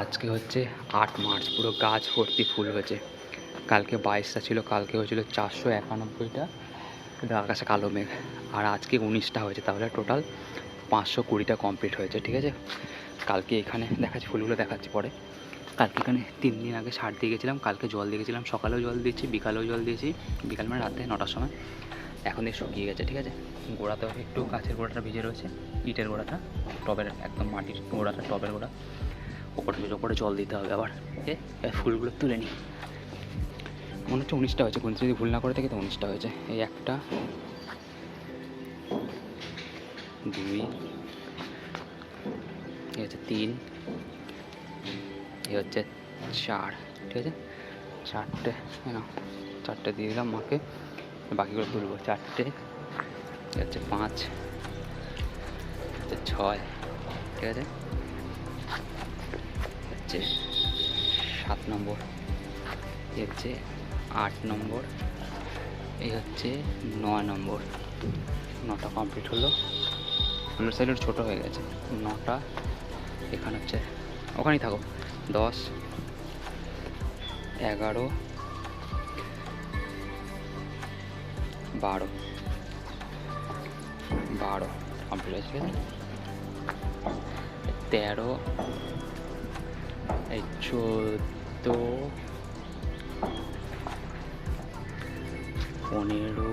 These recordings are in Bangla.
আজকে হচ্ছে আট মার্চ, পুরো গাছ ভর্তি ফুল হয়েছে। কালকে বাইশটা ছিল, কালকে হয়েছিল চারশো একানব্বইটা। আকাশে কালো মেঘ। আর আজকে উনিশটা হয়েছে, তাহলে টোটাল পাঁচশো কুড়িটা কমপ্লিট হয়েছে, ঠিক আছে? কালকে এখানে দেখাচ্ছি, ফুলগুলো দেখাচ্ছি পরে। কালকে এখানে তিন দিন আগে সার দিয়ে গেছিলাম, কালকে জল দিয়ে গেছিলাম, সকালেও জল দিয়েছি, বিকালেও জল দিয়েছি, বিকাল মানে রাতে নটার সময়। এখন দিয়ে শুকিয়ে গেছে, ঠিক আছে? গোড়াতেও একটু গাছের গোড়াটা ভিজে রয়েছে, ইটের গোড়াটা, টবের একদম মাটির গোড়াটা, টবের গোড়া। ওপরে ওপরে জল দিতে হবে আবার এ ফুলগুলো তুলে নিই। মনে হচ্ছে উনিশটা হয়েছে কোন যদি ভুল না করে থাকে তো উনিশটা হয়েছে। এই একটা, দুই, এই হচ্ছে তিন, এই হচ্ছে চার, ঠিক আছে? চারটে না চারটে দিয়ে দিলাম মাকে, বাকিগুলো তুলবো। চারটে হচ্ছে পাঁচ হচ্ছে ছয়, ঠিক আছে? হচ্ছে সাত নম্বর। এই হচ্ছে আট নম্বর। এই হচ্ছে নয় নম্বর। নটা কমপ্লিট হলো। অন্য সাইডের ছোটো হয়ে গেছে। নটা। এখানে হচ্ছে ওখানেই থাকো। দশ, এগারো, বারো। বারো কমপ্লিট হয়েছে তেরো এই চোদ্দ পনেরো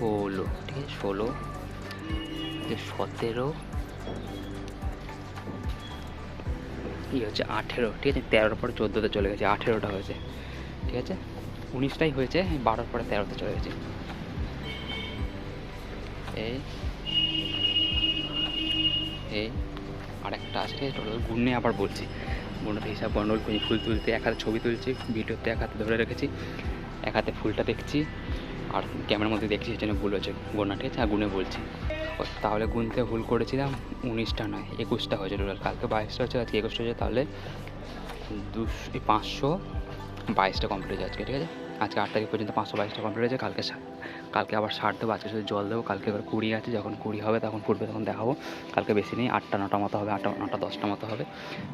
ষোলো ঠিক আছে ষোলো সতেরো এই হচ্ছে আঠেরো। ঠিক আছে, তেরোর পরে চোদ্দোতে চলে গেছে, আঠেরোটা হয়েছে। ঠিক আছে? উনিশটাই হয়েছে, বারোর পরে তেরোতে চলে গেছে। এই। এই। আরেকটা আছে ঠিক আছে টোটাল গুণে আবার বলছি। গুণতে হিসাব গন্ডল করি ফুল তুলতে, এক হাতে ছবি তুলছি ভিডিওতে এক হাতে ধরে রেখেছি, এক হাতে ফুলটা দেখছি, আর ক্যামেরার মধ্যে দেখছি সেই জন্য ভুল হচ্ছে গোনা ঠিক আছে, আর গুনে বলছি। তাহলে গুনতে ভুল করেছিলাম, উনিশটা নয়, একুশটা হয়েছে টোটাল কালকে বাইশটা হচ্ছে আজকে একুশটা হয়েছে, তাহলে দুশো পাঁচশো বাইশটা কমপ্লিট হয়েছে আজকে ঠিক আছে? আজকে আট তারিখ পর্যন্ত পাঁচশো বাইশটা কমপ্লিট হয়েছে, কালকে কালকে আবার সার দেবো, আজকে শুধু জল দেবো, কালকে এবার কুড়ি আছে, যখন কুড়ি হবে তখন ফুটবে, তখন দেখাবো। কালকে বেশি নেই, আটটা, নটা মতো হবে, আটটা, নটা, দশটা মতো হবে।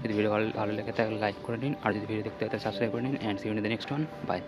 যদি ভিডিও ভালো ভালো লেগে থাকে লাইক করে নিন, আর যদি ভিডিও দেখতে হয় তাহলে সাবস্ক্রাইব করে নিন and see you the next one bye